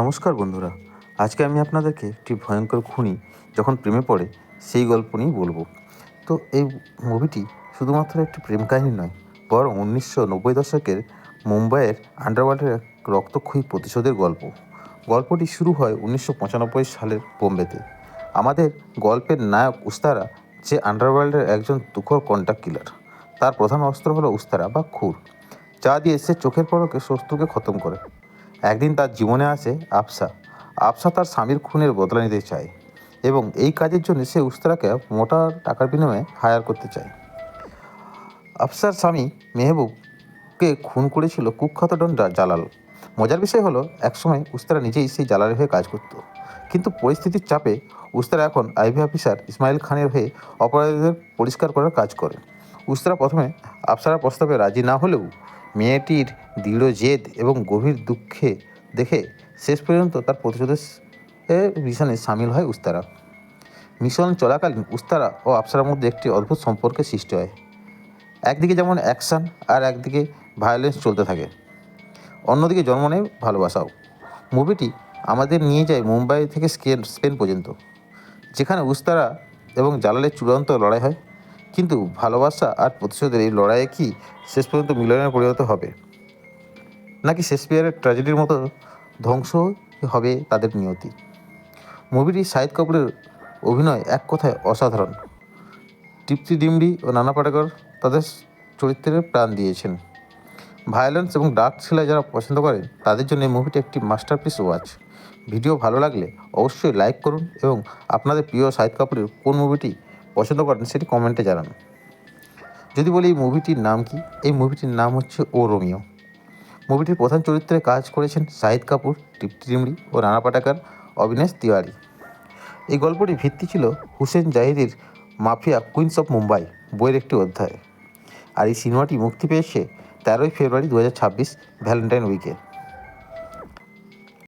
নমস্কার বন্ধুরা। আজকে আমি আপনাদেরকে একটি ভয়ঙ্কর খুনি যখন প্রেমে পড়ে, সেই গল্প নিয়েই বলব। তো এই মুভিটি শুধুমাত্র একটি প্রেম কাহিনী নয়, বরং উনিশশো নব্বই দশকের মুম্বাইয়ের আন্ডারওয়ার্ল্ডের এক রক্তক্ষয়ী প্রতিশোধের গল্প। গল্পটি শুরু হয় উনিশশো পঁচানব্বই সালের বোম্বেতে। আমাদের গল্পের নায়ক উস্তারা যে আন্ডারওয়ার্ল্ডের একজন তুখোর কন্ট্যাক্ট কিলার তার প্রধান অস্ত্র হলো উস্তারা বা খুর। যা দিয়ে সে চোখের পলকে শত্রুকে খতম করে। একদিন তার জীবনে আসে আফসা। আফসা তার স্বামীর খুনের বদলা নিতে চায় এবং এই কাজের জন্য সে উস্তারাকে মোটা টাকার বিনিময়ে হায়ার করতে চায়। আফসার স্বামী মেহবুবকে খুন করেছিল কুখ্যাত ডন জালাল। মজার বিষয় হলো, একসময় উস্তারা নিজেই সেই জালালের হয়ে কাজ করত। কিন্তু পরিস্থিতির চাপে উস্তারা এখন আইভি অফিসার ইসমাইল খানের হয়ে অপরাধীদের পরিষ্কার করার কাজ করে। উস্তারা প্রথমে আফসারার প্রস্তাবে রাজি না হলেও মেয়েটির দৃঢ় জেদ এবং গভীর দুঃখে দেখে শেষ পর্যন্ত তার প্রতিশোধের মিশনে সামিল হয় উস্তারা। মিশন চলাকালীন উস্তারা ও আফসারার মধ্যে একটি অদ্ভুত সম্পর্কের সৃষ্টি হয়। একদিকে যেমন অ্যাকশন আর একদিকে ভায়োলেন্স চলতে থাকে। অন্যদিকে জন্ম নেয় ভালোবাসাও। মুভিটি আমাদের নিয়ে যায় মুম্বাই থেকে স্কেন স্পেন পর্যন্ত, যেখানে উস্তারা এবং জালালের চূড়ান্ত লড়াই হয়। কিন্তু ভালোবাসা আর প্রতিশোধের এই লড়াইয়ে কি শেষ পর্যন্ত মিলনের পরিণত হবে? নাকি শেক্সপিয়ারের ট্র্যাজেডির মতো ধ্বংস হবে তাদের নিয়তি? মুভিটি শাহিদ কাপুরের অভিনয় এক কথায় অসাধারণ। তৃপ্তি ডিমডি ও নানা পাটেকর তাদের চরিত্রে প্রাণ দিয়েছেন। ভায়োলেন্স এবং ডার্ক সেলাই যারা পছন্দ করেন, তাদের জন্য এই মুভিটি একটি মাস্টারপিস ওয়াচ। ভিডিও ভালো লাগলে অবশ্যই লাইক করুন এবং আপনাদের প্রিয় শাহিদ কাপুরের কোন মুভিটি পছন্দ করেন সেটি কমেন্টে জানান। যদি বলি এই মুভিটির নাম কি? এই মুভিটির নাম হচ্ছে ও রোমিও। মুভিটির প্রধান চরিত্রে কাজ করেছেন শাহিদ কাপুর, তৃপ্তি ডিমড়ি ও রানা পাটাকার অবিনাশ তিওয়ারি। এই গল্পটি ভিত্তি ছিল হুসেন জাহিদির মাফিয়া কুইন্স অফ মুম্বাই বইয়ের একটি অধ্যায়। আর এই সিনেমাটি মুক্তি পেয়েছে তেরোই ফেব্রুয়ারি দু হাজার ছাব্বিশ ভ্যালেন্টাইন উইকে।